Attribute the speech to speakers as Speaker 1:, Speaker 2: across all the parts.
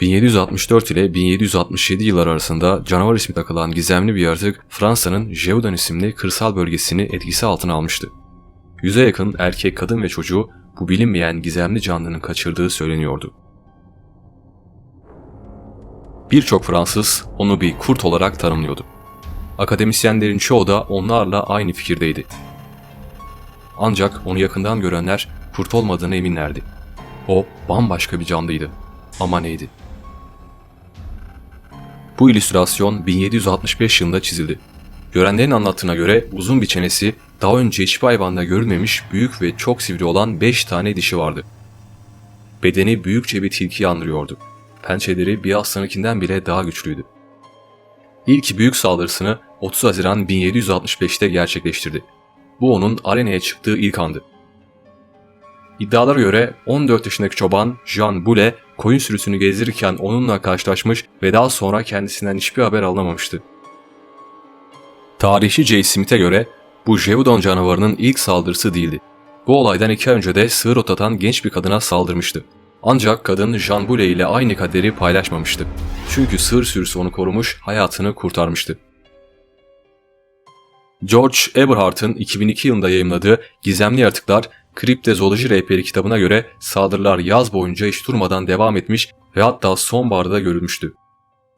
Speaker 1: 1764 ile 1767 yıllar arasında canavar ismi takılan gizemli bir yaratık Fransa'nın Gévaudan isimli kırsal bölgesini etkisi altına almıştı. Yüze yakın erkek, kadın ve çocuğu bu bilinmeyen gizemli canlının kaçırdığı söyleniyordu. Birçok Fransız onu bir kurt olarak tanımlıyordu. Akademisyenlerin çoğu da onlarla aynı fikirdeydi. Ancak onu yakından görenler kurt olmadığına eminlerdi. O bambaşka bir canlıydı. Ama neydi? Bu illüstrasyon 1765 yılında çizildi. Görenlerin anlattığına göre uzun bir çenesi, daha önce hiçbir hayvanda görülmemiş büyük ve çok sivri olan 5 tane dişi vardı. Bedeni büyükçe bir tilkiyi andırıyordu. Pençeleri bir aslanınkinden bile daha güçlüydü. İlk büyük saldırısını 30 Haziran 1765'te gerçekleştirdi. Bu onun arenaya çıktığı ilk andı. İddialara göre 14 yaşındaki çoban Jean Boulet koyun sürüsünü gezdirirken onunla karşılaşmış ve daha sonra kendisinden hiçbir haber alamamıştı. Tarihçi J. Smith'e göre bu Jevudon canavarının ilk saldırısı değildi. Bu olaydan iki ay önce de sığır otlatan genç bir kadına saldırmıştı. Ancak kadın Jean Boulet ile aynı kaderi paylaşmamıştı. Çünkü sığır sürüsü onu korumuş, hayatını kurtarmıştı. George Eberhardt'ın 2002 yılında yayımladığı Gizemli Yaratıklar Kriptozooloji Rehberi kitabına göre saldırılar yaz boyunca hiç durmadan devam etmiş ve hatta sonbaharda da görülmüştü.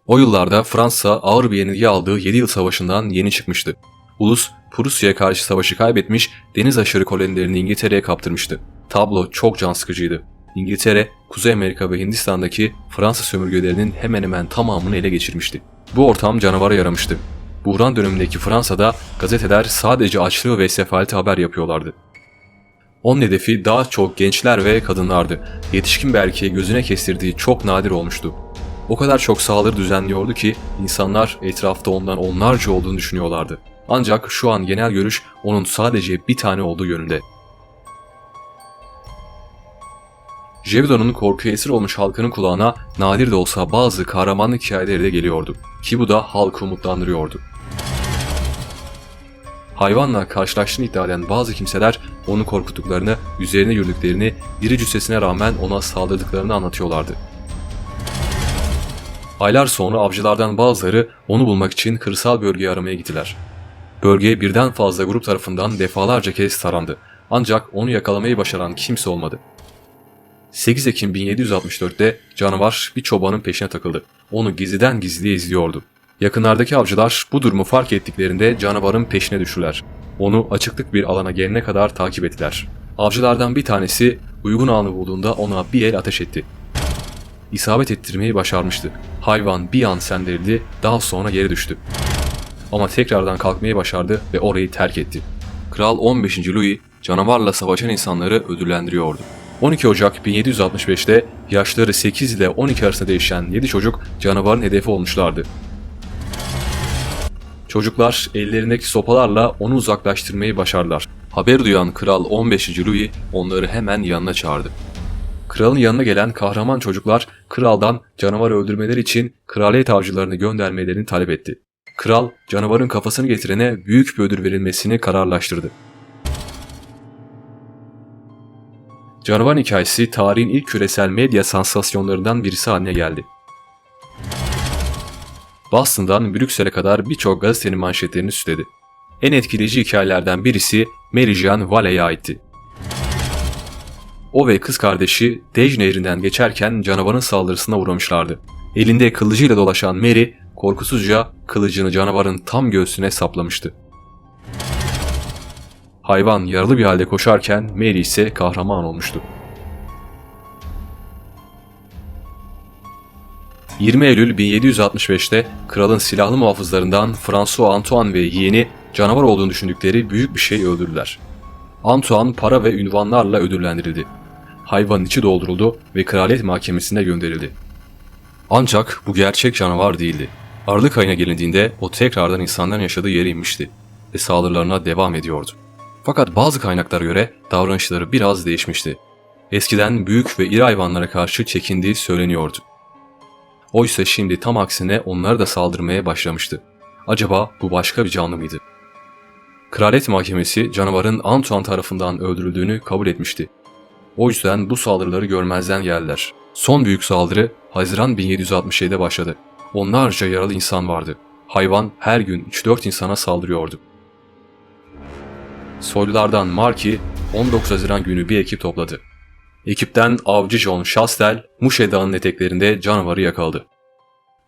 Speaker 1: O yıllarda Fransa ağır bir yenilgi aldığı 7 yıl savaşından yeni çıkmıştı. Ulus Prusya'ya karşı savaşı kaybetmiş, deniz aşırı kolonilerini İngiltere'ye kaptırmıştı. Tablo çok can sıkıcıydı. İngiltere, Kuzey Amerika ve Hindistan'daki Fransız sömürgelerinin hemen hemen tamamını ele geçirmişti. Bu ortam canavara yaramıştı. Buhran dönemindeki Fransa'da gazeteler sadece açlığı ve sefaleti haber yapıyorlardı. Onun hedefi daha çok gençler ve kadınlardı. Yetişkin bir erkeği gözüne kestirdiği çok nadir olmuştu. O kadar çok saldırı düzenliyordu ki insanlar etrafta ondan onlarca olduğunu düşünüyorlardı. Ancak şu an genel görüş onun sadece bir tane olduğu yönünde. Jevidon'un korkuya esir olmuş halkının kulağına nadir de olsa bazı kahramanlık hikayeleri de geliyordu. Ki bu da halkı umutlandırıyordu. Hayvanla karşılaştığını iddia eden bazı kimseler onu korkuttuklarını, üzerine yürüdüklerini, diri cüssesine rağmen ona saldırdıklarını anlatıyorlardı. Aylar sonra avcılardan bazıları onu bulmak için kırsal bölgeyi aramaya gittiler. Bölge birden fazla grup tarafından defalarca kez tarandı. Ancak onu yakalamayı başaran kimse olmadı. 8 Ekim 1764'te canavar bir çobanın peşine takıldı. Onu gizliden gizliye izliyordu. Yakınlardaki avcılar bu durumu fark ettiklerinde canavarın peşine düştüler. Onu açıklık bir alana gelene kadar takip ettiler. Avcılardan bir tanesi uygun anı bulduğunda ona bir el ateş etti. İsabet ettirmeyi başarmıştı. Hayvan bir an senderildi, daha sonra yere düştü. Ama tekrardan kalkmayı başardı ve orayı terk etti. Kral 15. Louis canavarla savaşan insanları ödüllendiriyordu. 12 Ocak 1765'te yaşları 8 ile 12 arasında değişen 7 çocuk canavarın hedefi olmuşlardı. Çocuklar ellerindeki sopalarla onu uzaklaştırmayı başardılar. Haber duyan Kral 15. Louis onları hemen yanına çağırdı. Kralın yanına gelen kahraman çocuklar kraldan canavarı öldürmeleri için kraliyet avcılarını göndermelerini talep etti. Kral canavarın kafasını getirene büyük bir ödül verilmesini kararlaştırdı. Canavar hikayesi tarihin ilk küresel medya sansasyonlarından birisi haline geldi. Boston'dan Brüksel'e kadar birçok gazetenin manşetlerini süsledi. En etkileyici hikayelerden birisi Mary Jean Valley'e aitti. O ve kız kardeşi Dej nehrinden geçerken canavarın saldırısına uğramışlardı. Elinde kılıcıyla dolaşan Mary korkusuzca kılıcını canavarın tam göğsüne saplamıştı. Hayvan yaralı bir halde koşarken Mary ise kahraman olmuştu. 20 Eylül 1765'te kralın silahlı muhafızlarından François Antoine ve yeğeni canavar olduğunu düşündükleri büyük bir şey öldürdüler. Antoine para ve ünvanlarla ödüllendirildi. Hayvanın içi dolduruldu ve kraliyet mahkemesine gönderildi. Ancak bu gerçek canavar değildi. Aralık ayına gelindiğinde o tekrardan insanların yaşadığı yere inmişti ve saldırılarına devam ediyordu. Fakat bazı kaynaklara göre davranışları biraz değişmişti. Eskiden büyük ve iri hayvanlara karşı çekindiği söyleniyordu. Oysa şimdi tam aksine onlara da saldırmaya başlamıştı. Acaba bu başka bir canlı mıydı? Kraliyet Mahkemesi canavarın Antoine tarafından öldürüldüğünü kabul etmişti. O yüzden bu saldırıları görmezden geldiler. Son büyük saldırı Haziran 1767'de başladı. Onlarca yaralı insan vardı. Hayvan her gün 3-4 insana saldırıyordu. Soylulardan Marki 19 Haziran günü bir ekip topladı. Ekipten avcı John Shastel, Muşe Dağı'nın eteklerinde canavarı yakaladı.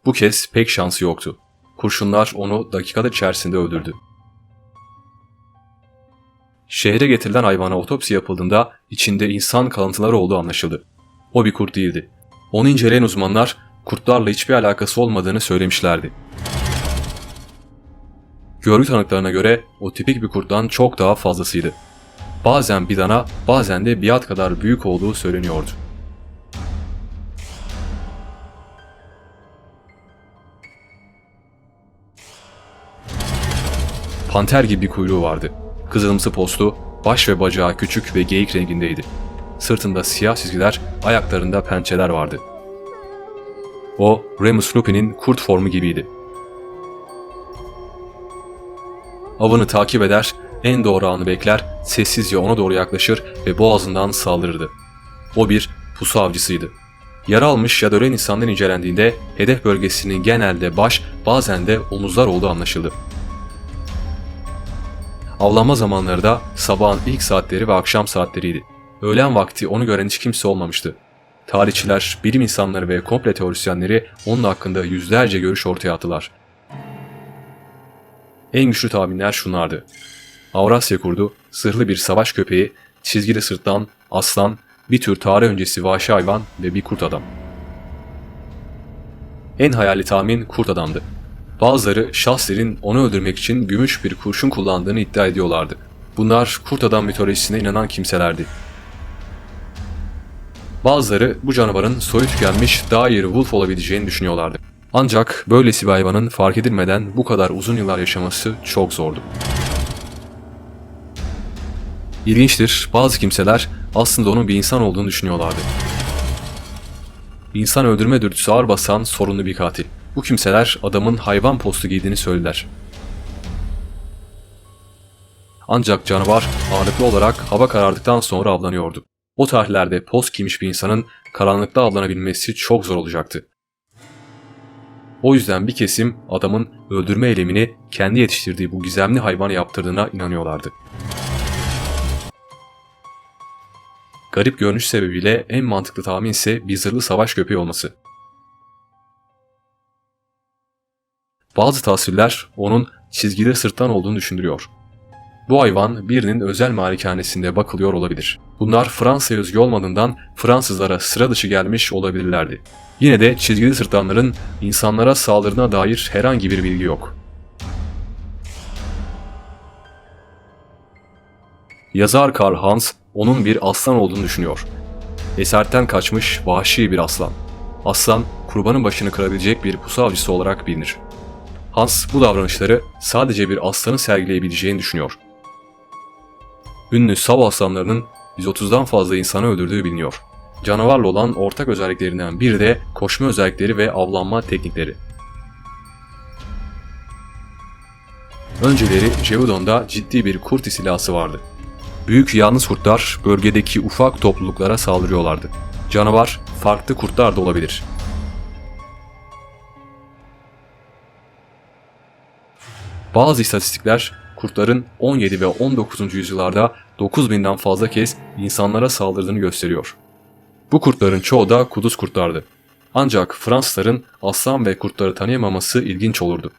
Speaker 1: Bu kez pek şansı yoktu. Kurşunlar onu dakikalar içerisinde öldürdü. Şehre getirilen hayvana otopsi yapıldığında içinde insan kalıntıları olduğu anlaşıldı. O bir kurt değildi. Onu inceleyen uzmanlar kurtlarla hiçbir alakası olmadığını söylemişlerdi. Görgü tanıklarına göre o tipik bir kurttan çok daha fazlasıydı. Bazen bir dana, bazen de bir at kadar büyük olduğu söyleniyordu. Panter gibi bir kuyruğu vardı. Kızılımsı postu, baş ve bacağı küçük ve geyik rengindeydi. Sırtında siyah çizgiler, ayaklarında pençeler vardı. O, Remus Lupin'in kurt formu gibiydi. Avını takip eder, en doğru anı bekler, sessizce ona doğru yaklaşır ve boğazından saldırırdı. O bir pusu avcısıydı. Yara almış ya da ölen insanlar incelendiğinde hedef bölgesinin genelde baş, bazen de omuzlar olduğu anlaşıldı. Avlanma zamanları da sabahın ilk saatleri ve akşam saatleriydi. Öğlen vakti onu gören hiç kimse olmamıştı. Tarihçiler, bilim insanları ve komple teorisyenleri onun hakkında yüzlerce görüş ortaya attılar. En güçlü tahminler şunlardı. Avrasya kurdu, zırhlı bir savaş köpeği, çizgili sırtlan, aslan, bir tür tarih öncesi vahşi hayvan ve bir kurt adam. En hayali tahmin kurt adamdı. Bazıları Şahser'in onu öldürmek için gümüş bir kurşun kullandığını iddia ediyorlardı. Bunlar kurt adam mitolojisine inanan kimselerdi. Bazıları bu canavarın soyu tükenmiş Dire Wolf olabileceğini düşünüyorlardı. Ancak böylesi bir hayvanın fark edilmeden bu kadar uzun yıllar yaşaması çok zordu. İlginçtir, bazı kimseler aslında onun bir insan olduğunu düşünüyorlardı. İnsan öldürme dürtüsü ağır basan sorunlu bir katil. Bu kimseler adamın hayvan postu giydiğini söylediler. Ancak canavar ağırlıklı olarak hava karardıktan sonra avlanıyordu. O tarihlerde post giymiş bir insanın karanlıkta avlanabilmesi çok zor olacaktı. O yüzden bir kesim adamın öldürme eylemini kendi yetiştirdiği bu gizemli hayvana yaptırdığına inanıyorlardı. Garip görünüş sebebiyle en mantıklı tahmin ise bir zırhlı savaş köpeği olması. Bazı tasvirler onun çizgili sırttan olduğunu düşündürüyor. Bu hayvan birinin özel malikanesinde bakılıyor olabilir. Bunlar Fransa'ya özgü olmadığından Fransızlara sıra dışı gelmiş olabilirlerdi. Yine de çizgili sırtlanların insanlara saldırdığına dair herhangi bir bilgi yok. Yazar Karl Hans onun bir aslan olduğunu düşünüyor. Eserten kaçmış vahşi bir aslan. Aslan kurbanın başını kırabilecek bir pusu avcısı olarak bilinir. Hans bu davranışları sadece bir aslanın sergileyebileceğini düşünüyor. Ünlü sav aslanlarının 130'dan fazla insanı öldürdüğü biliniyor. Canavarla olan ortak özelliklerinden biri de koşma özellikleri ve avlanma teknikleri. Önceleri Ceudon'da ciddi bir kurt istilası vardı. Büyük yalnız kurtlar bölgedeki ufak topluluklara saldırıyorlardı. Canavar farklı kurtlar da olabilir. Bazı istatistikler kurtların 17 ve 19. yüzyıllarda 9000'den fazla kez insanlara saldırdığını gösteriyor. Bu kurtların çoğu da kuduz kurtlardı. Ancak Fransızların aslan ve kurtları tanıyamaması ilginç olurdu.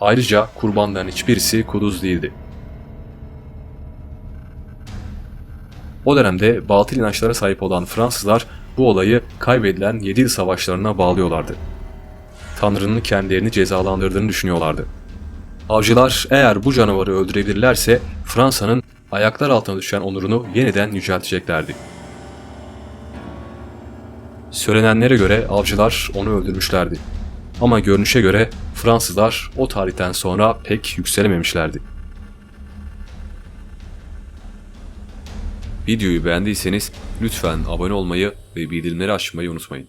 Speaker 1: Ayrıca kurbanların hiçbirisi kuduz değildi. O dönemde batıl inançlara sahip olan Fransızlar bu olayı kaybedilen Yedil savaşlarına bağlıyorlardı. Tanrı'nın kendilerini cezalandırdığını düşünüyorlardı. Avcılar eğer bu canavarı öldürebilirlerse Fransa'nın ayaklar altına düşen onurunu yeniden yücelteceklerdi. Söylenenlere göre avcılar onu öldürmüşlerdi. Ama görünüşe göre Fransızlar o tarihten sonra pek yükselememişlerdi. Videoyu beğendiyseniz lütfen abone olmayı ve bildirimleri açmayı unutmayın.